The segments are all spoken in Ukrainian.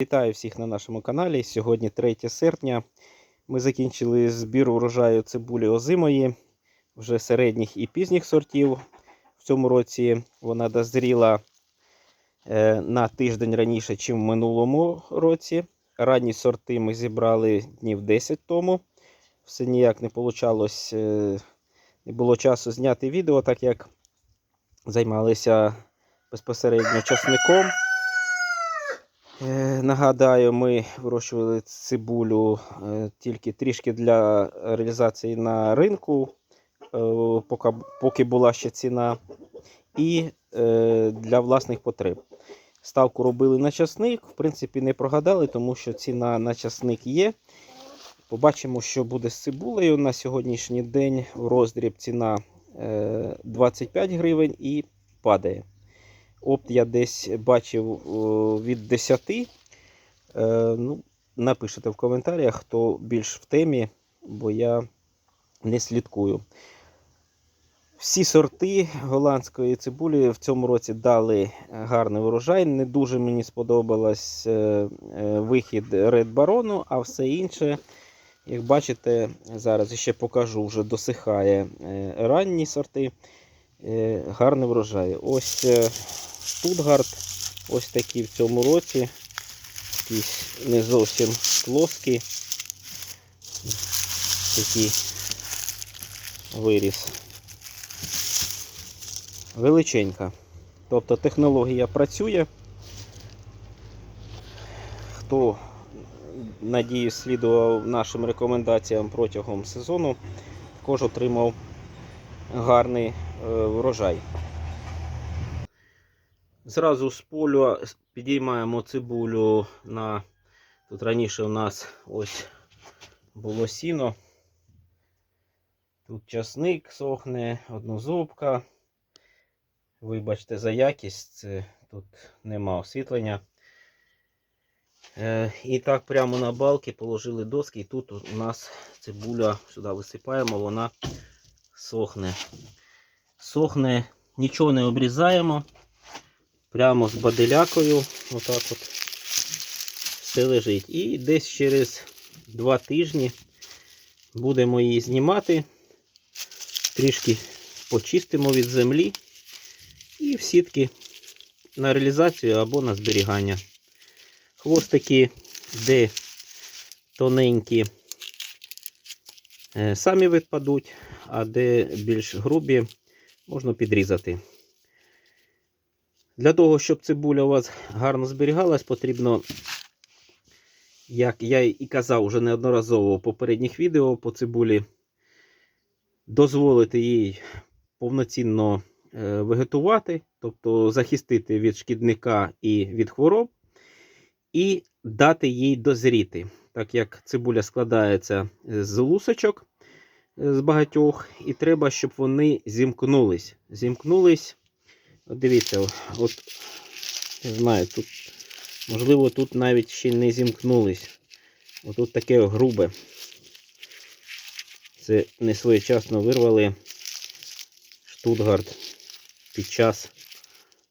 Вітаю всіх на нашому каналі. Сьогодні 3 серпня. Ми закінчили збір урожаю цибулі озимої, вже середніх і пізніх сортів. В цьому році вона дозріла е, на тиждень раніше, ніж в минулому році. Ранні сорти ми зібрали днів 10 тому. Все ніяк не вийшло, не було часу зняти відео, так як займалися безпосередньо часником. Е, Нагадаю, ми вирощували цибулю е, тільки трішки для реалізації на ринку, е, поки, була ще ціна, і для власних потреб. Ставку робили на часник, в принципі, не прогадали, тому що ціна на часник є. Побачимо, що буде з цибулею. На сьогоднішній день в роздріб ціна е, 25 гривень і падає. Опт я десь бачив від 10. Е, ну, напишите в коментарях, хто більш в темі, бо я не слідкую. Всі сорти голландської цибулі в цьому році дали гарний урожай. Не дуже мені сподобалось е, е, вихід Red Baron, а все інше, як бачите, зараз ще покажу, вже досихає е, ранні сорти. Е, гарний врожай. Ось е, Штутгарт, ось такі в цьому році. Якісь не зовсім плоскі. Такий виріс. Величенька. Тобто технологія працює. Хто, надіюсь, слідував нашим рекомендаціям протягом сезону, також отримав гарний е, врожай. Зразу з поля підіймаємо цибулю на. Тут раніше у нас ось було сіно. Тут часник сохне, однозубка. Вибачте за якість, тут нема освітлення. Е, і так прямо на балки положили доски, і тут у нас цибуля сюди висипаємо, вона сохне. Сохне, нічого не обрізаємо. Прямо з баделякою. Отак от все лежить. І десь через два тижні будемо її знімати. Трішки почистимо від землі. І в сітки на реалізацію або на зберігання. Хвостики, де тоненькі, е, самі відпадуть, а де більш грубі, можна підрізати. Для того, щоб цибуля у вас гарно зберігалась, потрібно, як я і казав вже неодноразово в попередніх відео по цибулі, дозволити їй повноцінно е, вегетувати, тобто захистити від шкідника і від хвороб, і дати їй дозріти. Так як цибуля складається з лусочок е, з багатьох, і треба, щоб вони зімкнулись. Зімкнулись. Дивіться, от, не знаю, тут, можливо, тут навіть ще не зімкнулись. Отут таке грубе. Це не своєчасно вирвали Штутгарт під час,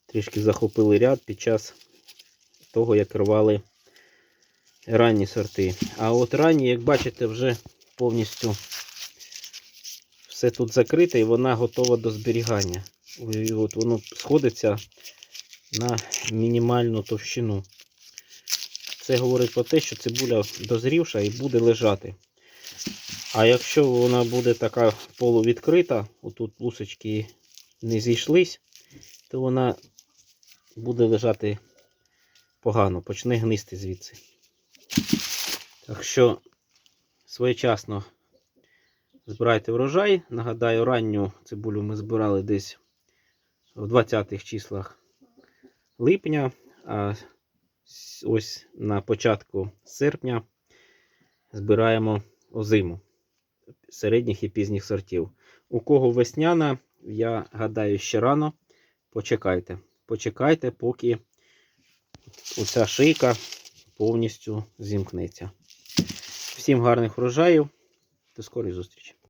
трішки захопили ряд під час того, як рвали ранні сорти. А от ранні, як бачите, вже повністю все тут закрите і вона готова до зберігання. І от воно сходиться на мінімальну товщину. Це говорить про те, що цибуля дозрівша і буде лежати. А якщо вона буде така полувідкрита, отут лусочки не зійшлись, то вона буде лежати погано, почне гнисти звідси. Так що своєчасно збирайте врожай. Нагадаю, ранню цибулю ми збирали десь в 20-х числах липня, а ось на початку серпня збираємо озиму середніх і пізніх сортів. У кого весняна, я гадаю, ще рано. Почекайте. Почекайте, поки оця шийка повністю зімкнеться. Всім гарних врожаїв. До скорої зустрічі!